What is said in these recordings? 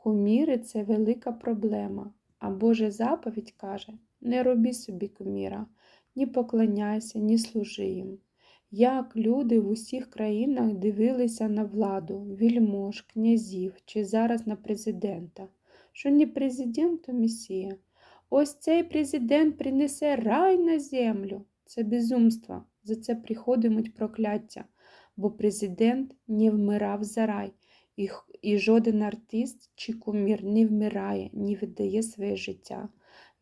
Куміри це велика проблема. А Божа заповідь каже: не роби собі куміра, ні поклоняйся, ні служи їм. Як люди в усіх країнах дивилися на владу, вільмож, князів чи зараз на президента, що не президент, то месія. Ось цей президент принесе рай на землю. Це безумство. За це приходимуть прокляття, бо президент не вмирав за рай, і, і жоден артист чи кумір не вмирає, не віддає своє життя.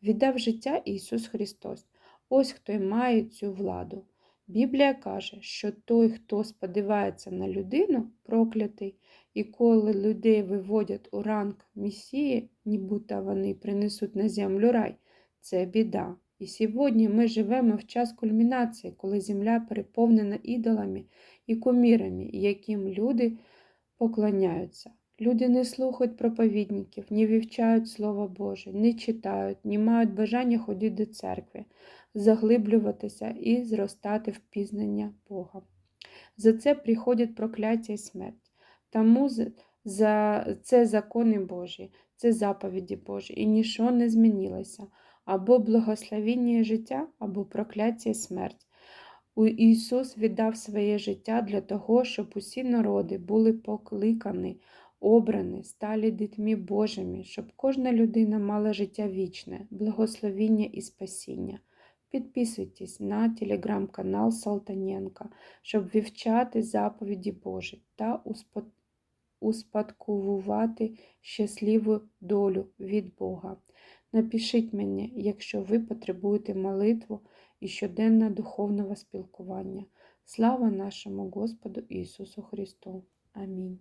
Віддав життя Ісус Христос. Ось хто й має цю владу. Біблія каже, що той, хто сподівається на людину, проклятий, і коли людей виводять у ранг Месії, нібито вони принесуть на землю рай, це біда. І сьогодні ми живемо в час кульмінації, коли земля переповнена ідолами і кумірами, яким люди поклоняються. Люди не слухають проповідників, не вивчають Слово Боже, не читають, не мають бажання ходити до церкви, заглиблюватися і зростати в пізнання Бога. За це приходять прокляття і смерть. Тому за це закони Божі, це заповіді Божі, і нічого не змінилося. Або благословіння життя, або прокляття і смерть. Ісус віддав своє життя для того, щоб усі народи були покликані, обрані, стали дітьми Божими, щоб кожна людина мала життя вічне, благословіння і спасіння. Підписуйтесь на телеграм-канал Салтаненка, щоб вивчати заповіді Божі та успо- успадковувати щасливу долю від Бога. Напишіть мені, якщо ви потребуєте молитву і щоденного духовного спілкування. Слава нашому Господу Ісусу Христу. Амінь.